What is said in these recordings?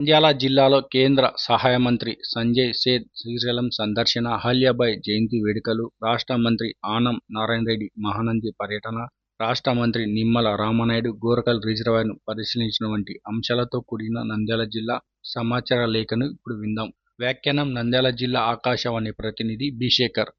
నంద్యాల జిల్లాలో కేంద్ర సహాయ మంత్రి సంజయ్ సేద్ శ్రీశైలం సందర్శన అహల్యాబాయ్ జయంతి వేడుకలు రాష్ట్ర మంత్రి ఆనం నారాయణ రెడ్డి మహానంది పర్యటన రాష్ట్ర మంత్రి నిమ్మల రామనాయుడు గోరకల్ రిజర్వాయర్ను పరిశీలించిన వంటి అంశాలతో కూడిన నంద్యాల జిల్లా సమాచార లేఖను ఇప్పుడు విందాం. వ్యాఖ్యానం నంద్యాల జిల్లా ఆకాశవాణి ప్రతినిధి బిశేఖర్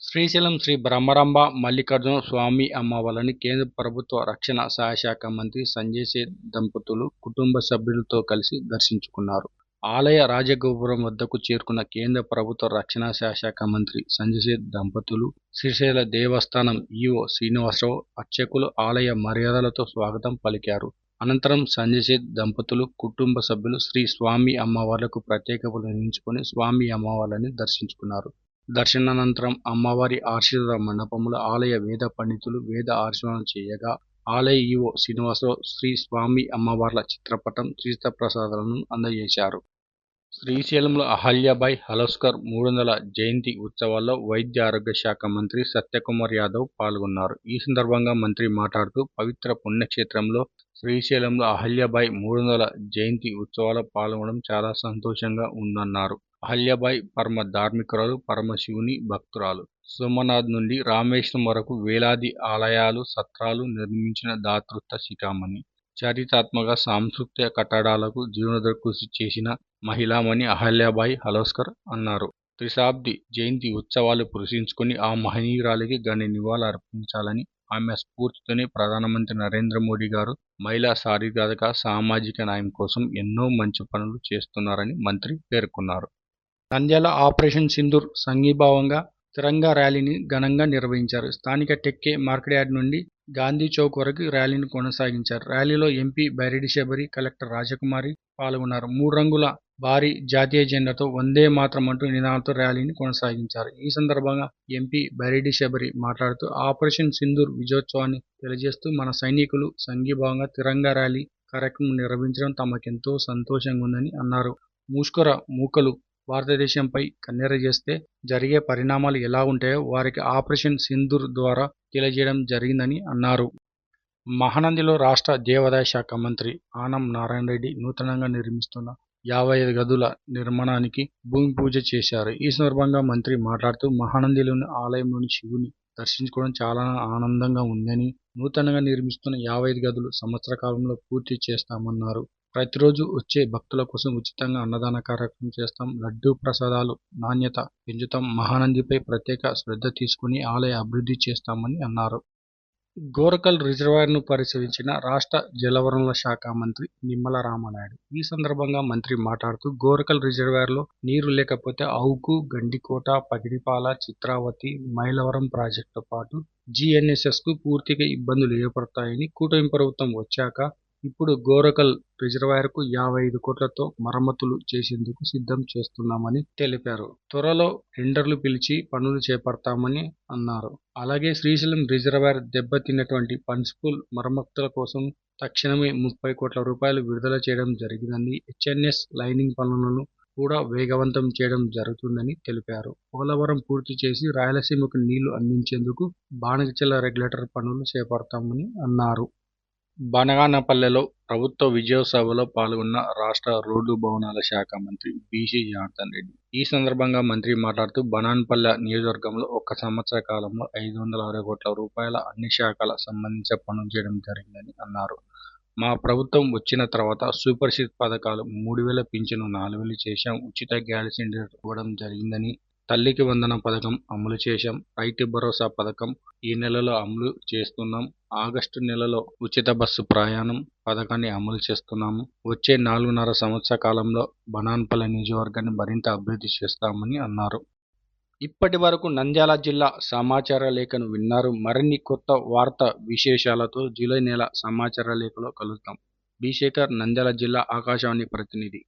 శ్రీశైలం శ్రీ బ్రహ్మరంభ మల్లికార్జున స్వామి అమ్మవాలని కేంద్ర ప్రభుత్వ రక్షణ సహాయ శాఖ మంత్రి సంజయ్ సేథ్ దంపతులు కుటుంబ సభ్యులతో కలిసి దర్శించుకున్నారు. ఆలయ రాజగోపురం వద్దకు చేరుకున్న కేంద్ర ప్రభుత్వ రక్షణ సహాయ శాఖ మంత్రి సంజయ్ సేథ్ దంపతులు శ్రీశైల దేవస్థానం ఈఓ శ్రీనివాసరావు అర్చకులు ఆలయ మర్యాదలతో స్వాగతం పలికారు. అనంతరం సంజయ్ దంపతులు కుటుంబ సభ్యులు శ్రీ స్వామి అమ్మవార్లకు ప్రత్యేక పూజలు స్వామి అమ్మవార్లని దర్శించుకున్నారు. దర్శనానంతరం అమ్మవారి ఆశీర్వాద మండపంలో ఆలయ వేద పండితులు వేద ఆశీర్వాదం చేయగా ఆలయ ఈవో శ్రీనివాసరావు శ్రీ స్వామి అమ్మవార్ల చిత్రపటం తీర్థప్రసాదాలను అందజేశారు. శ్రీశైలంలో అహల్యాబాయ్ హలోస్కర్ మూడు వందల జయంతి ఉత్సవాల్లో వైద్య ఆరోగ్య శాఖ మంత్రి సత్యకుమార్ యాదవ్ పాల్గొన్నారు. ఈ సందర్భంగా మంత్రి మాట్లాడుతూ పవిత్ర పుణ్యక్షేత్రంలో శ్రీశైలంలో అహల్యాబాయ్ మూడు వందల జయంతి ఉత్సవాల్లో పాల్గొనడం చాలా సంతోషంగా ఉందన్నారు. అహల్యాబాయ్ పరమ ధార్మికురాలు పరమశివుని భక్తురాలు. సోమనాథ్ నుండి రామేశ్వరం వరకు వేలాది ఆలయాలు సత్రాలు నిర్మించిన దాతృత్వ శిఖామణి చారిత్రాత్మక సాంస్కృతిక కట్టడాలకు జీవనోద్ధ కృషి చేసిన మహిళామణి అహల్యాబాయి హలోస్కర్ అన్నారు. త్రిశాబ్ది జయంతి ఉత్సవాలు పురుషించుకుని ఆ మహనీయురాలికి గని నివాళులు అర్పించాలని ఆమె స్ఫూర్తితోనే ప్రధానమంత్రి నరేంద్ర మోడీ గారు మహిళా శారీరక సామాజిక న్యాయం కోసం ఎన్నో మంచి పనులు చేస్తున్నారని మంత్రి పేర్కొన్నారు. నంద్యాల ఆపరేషన్ సింధూర్ సంఘీభావంగా తిరంగా ర్యాలీని ఘనంగా నిర్వహించారు. స్థానిక టెక్కే మార్కెట్ యార్డ్ నుండి గాంధీ చౌక్ వరకు ర్యాలీని కొనసాగించారు. ర్యాలీలో ఎంపీ బైరెడ్డి శబరి కలెక్టర్ రాజకుమారి పాల్గొన్నారు. మూడు రంగుల భారీ జాతీయ జెండాతో వందే మాత్రం అంటూ నినాదంతో ర్యాలీని కొనసాగించారు. ఈ సందర్భంగా ఎంపీ బైరెడ్డి శబరి మాట్లాడుతూ ఆపరేషన్ సింధూర్ విజయోత్సవాన్ని తెలియజేస్తూ మన సైనికులు సంఘీభావంగా తిరంగా ర్యాలీ కార్యక్రమం నిర్వహించడం తమకెంతో సంతోషంగా ఉందని అన్నారు. మూష్కర మూకలు భారతదేశంపై కన్నెర చేస్తే జరిగే పరిణామాలు ఎలా ఉంటాయో వారికి ఆపరేషన్ సింధూర్ ద్వారా తెలియజేయడం జరిగిందని అన్నారు. మహానందిలో రాష్ట్ర దేవాదాయ శాఖ మంత్రి ఆనం నారాయణ రెడ్డి నూతనంగా నిర్మిస్తున్న యాభై ఐదు గదుల నిర్మాణానికి భూమి పూజ చేశారు. ఈ సందర్భంగా మంత్రి మాట్లాడుతూ మహానందిలోని ఆలయంలోని శివుని దర్శించుకోవడం చాలా ఆనందంగా ఉందని నూతనంగా నిర్మిస్తున్న యాభై ఐదు గదులు సంవత్సర కాలంలో పూర్తి చేస్తామన్నారు. ప్రతిరోజు వచ్చే భక్తుల కోసం ఉచితంగా అన్నదాన కార్యక్రమం చేస్తాం. లడ్డూ ప్రసాదాలు నాణ్యత పెంచుతాం. మహానందిపై ప్రత్యేక శ్రద్ధ తీసుకుని ఆలయ అభివృద్ధి చేస్తామని అన్నారు. గోరకల్ రిజర్వాయర్ను పరిశీలించిన రాష్ట్ర జలవనరుల శాఖ మంత్రి నిమ్మల రామనాయుడు. ఈ సందర్భంగా మంత్రి మాట్లాడుతూ గోరకల్ రిజర్వాయర్లో నీరు లేకపోతే అవుకు గండికోట పగిడిపాల చిత్రావతి మైలవరం ప్రాజెక్టుతో పాటు జీఎన్ఎస్ఎస్కు పూర్తిగా ఇబ్బందులు ఏర్పడతాయని కూటమి ప్రభుత్వం వచ్చాక ఇప్పుడు గోరకల్ రిజర్వాయర్కు యాభై ఐదు కోట్లతో మరమ్మతులు చేసేందుకు సిద్ధం చేస్తున్నామని తెలిపారు. త్వరలో టెండర్లు పిలిచి పనులు చేపడతామని అన్నారు. అలాగే శ్రీశైలం రిజర్వాయర్ దెబ్బతిన్నటువంటి పన్సిపుల్ మరమ్మతుల కోసం తక్షణమే ముప్పై కోట్ల రూపాయలు విడుదల చేయడం జరిగిందని హెచ్ఎన్ఎస్ లైనింగ్ పనులను కూడా వేగవంతం చేయడం జరుగుతుందని తెలిపారు. పోలవరం పూర్తి చేసి రాయలసీమకు నీళ్ళు అందించేందుకు బాణగచెల రెగ్యులేటర్ పనులు చేపడతామని అన్నారు. బనగానపల్లెలో ప్రభుత్వ విజయోత్సవాలో పాల్గొన్న రాష్ట్ర రోడ్డు భవనాల శాఖ మంత్రి బీసీ జనార్దన్ రెడ్డి. ఈ సందర్భంగా మంత్రి మాట్లాడుతూ బనాన్పల్లె నియోజకవర్గంలో ఒక సంవత్సర కాలంలో ఐదు వందల అరవై కోట్ల రూపాయల అన్ని శాఖల సంబంధించిన పనులు చేయడం జరిగిందని అన్నారు. మా ప్రభుత్వం వచ్చిన తర్వాత సూపర్ సిట్ పథకాలు మూడు వేల పింఛను నాలుగు వేలు చేశాం ఉచిత గ్యాస్ సిలిండర్ ఇవ్వడం జరిగిందని తల్లికి వందన పథకం అమలు చేశాం రైతు భరోసా పథకం ఈ నెలలో అమలు చేస్తున్నాం ఆగస్టు నెలలో ఉచిత బస్సు ప్రయాణం పథకాన్ని అమలు చేస్తున్నాము. వచ్చే నాలుగున్నర సంవత్సర కాలంలో బనాన్పల్లి నియోజకవర్గాన్ని మరింత అభివృద్ధి చేస్తామని అన్నారు. ఇప్పటి వరకు నంద్యాల జిల్లా సమాచార లేఖను విన్నారు. మరిన్ని కొత్త వార్త విశేషాలతో జూలై నెల సమాచార లేఖలో కలుద్దాం. బి శేఖర్ నంద్యాల జిల్లా ఆకాశవాణి ప్రతినిధి.